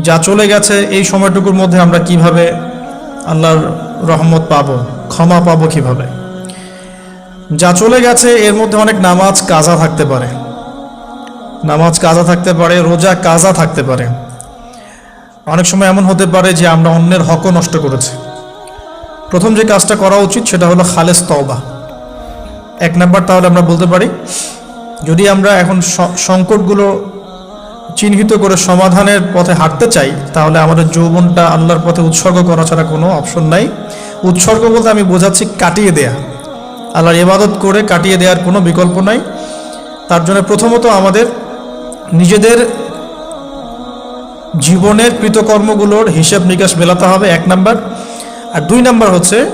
যা চলে গেছে এই সময়টুকুর মধ্যে আমরা কীভাবে আল্লাহর রহমত পাবো, ক্ষমা পাব কীভাবে? যা চলে গেছে এর মধ্যে অনেক নামাজ কাজা থাকতে পারে। নামাজ কাজা থাকতে পারে, রোজা কাজা থাকতে পারে। অনেক সময় এমন হতে পারে যে আমরা অন্যের হকও নষ্ট করেছি। প্রথম যে কাজটা করা উচিত সেটা হলো খালেস তওবা। এক নাম্বার তাহলে আমরা বলতে পারি, যদি আমরা এখন সংকটগুলো চিহ্নিত করে সমাধানের পথে হাঁটতে চাই, তাহলে আমাদের যৌবনটা আল্লাহর পথে উৎসর্গ করা ছাড়া কোনো অপশন নাই। উৎসর্গ বলতে আমি বোঝাচ্ছি কাটিয়ে দেয়া। আল্লাহর ইবাদত করে কাটিয়ে দেওয়ার কোনো বিকল্প নাই। তার জন্য প্রথমত আমাদের নিজেদের জীবনের কৃতকর্মগুলোর হিসাব নিকাশ মেলাতে হবে, এক নাম্বার। আর দুই নাম্বার হচ্ছে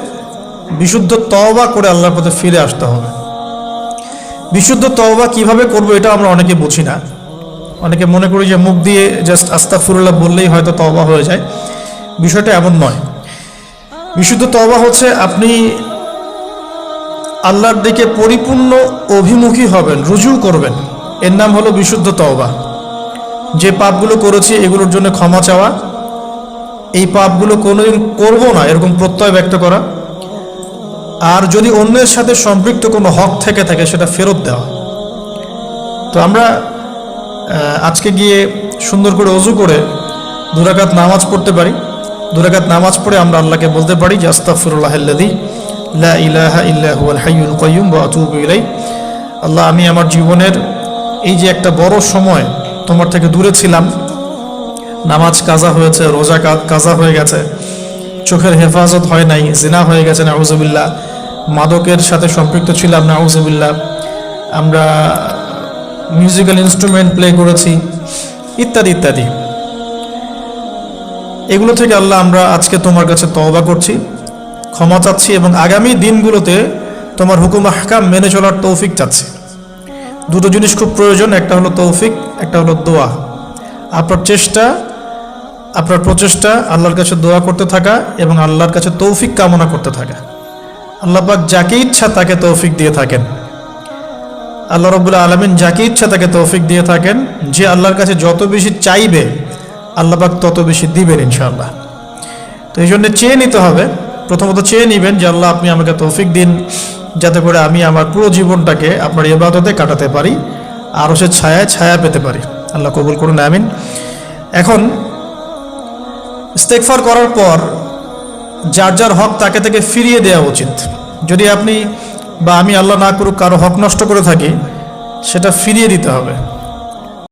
বিশুদ্ধ তওবা করে আল্লাহর পথে ফিরে আসতে হবে। বিশুদ্ধ তওবা কীভাবে করব এটা আমরা অনেকে বুঝি না। অনেকে মনে করি যে মুখ দিয়ে জাস্ট আস্তাফুরুল্লাহ বললেই হয়তো তবা হয়ে যায়। বিষয়টা এমন নয়। বিশুদ্ধ তবা হচ্ছে আপনি আল্লাহর দিকে পরিপূর্ণ অভিমুখী হবেন, রুজু করবেন। এর নাম হলো বিশুদ্ধ তওবা। যে পাপগুলো করেছি এগুলোর জন্য ক্ষমা চাওয়া। এই পাপগুলো কোনোদিন করব না, এরকম প্রত্যয় ব্যক্ত করা। আর যদি অন্যের সাথে সম্পৃক্ত কোনো হক থেকে থাকে, সেটা ফেরত দেওয়া। তো আমরা আজকে গিয়ে সুন্দর করে অজু করে দুরাকাত নামাজ পড়তে পারি। দুরাকাত নামাজ পড়ে আমরা আল্লাহকে বলতে পারি যে আস্তাফিরুল্লাহাল্লাদি লা ইলাহা ইল্লা হুয়াল হাইয়ুল কাইয়ুম ওয়া আতুবু আল্লাহ, আমি আমার জীবনের এই যে একটা বড় সময় তোমার থেকে দূরে ছিলাম। নামাজ কাজা হয়েছে, রোজা কাজা হয়ে গেছে। চোখের হেফাজত হয় নাই, জিনা হয়ে গেছে, নাউজুবিল্লাহ। মাদকের সাথে সম্পৃক্ত ছিলাম, নাউজুবিল্লাহ। আমরা মিউজিক্যাল ইনস্ট্রুমেন্ট প্লে করেছি, ইত্যাদি ইত্যাদি। এগুলো থেকে আল্লাহ আমরা আজকে তোমার কাছে তওবা করছি, ক্ষমা চাচ্ছি এবং আগামী দিনগুলোতে তোমার হুকুম হাকাম মেনে চলার তৌফিক চাচ্ছি। দুটো জিনিস খুব প্রয়োজন, একটা হলো তৌফিক, একটা হলো দোয়া। আপনার চেষ্টা, আপনার প্রচেষ্টা, আল্লাহর কাছে দোয়া করতে থাকা এবং আল্লাহর কাছে তৌফিক কামনা করতে থাকা। আল্লাহ পাক যাকে ইচ্ছা তাকে তৌফিক দিয়ে থাকেন। আল্লাহ রবুল্লা আলমিন যাকে ইচ্ছা তাকে তৌফিক দিয়ে থাকেন। যে আল্লাহর কাছে যত বেশি চাইবে আল্লাহ পাক তত বেশি দিবেন ইনশাআল্লাহ। তো এই জন্য চেয়ে নিতে হবে। প্রথমত চেয়ে নেবেন যে আল্লাহ আপনি আমাকে তৌফিক দিন, যাতে করে আমি আমার পুরো জীবনটাকে আপনার ইবাদতে কাটাতে পারি আরও সে ছায়ায় ছায়া পেতে পারি। আল্লাহ কবুল করুন, আমিন। এখন ইস্তেকফার করার পর, যার যার হক তাকে তাকে ফিরিয়ে দেওয়া উচিত। যদি আপনি বা আমি আল্লাহ না করুক কারও হক নষ্ট করে থাকি সেটা ফিরিয়ে দিতে হবে।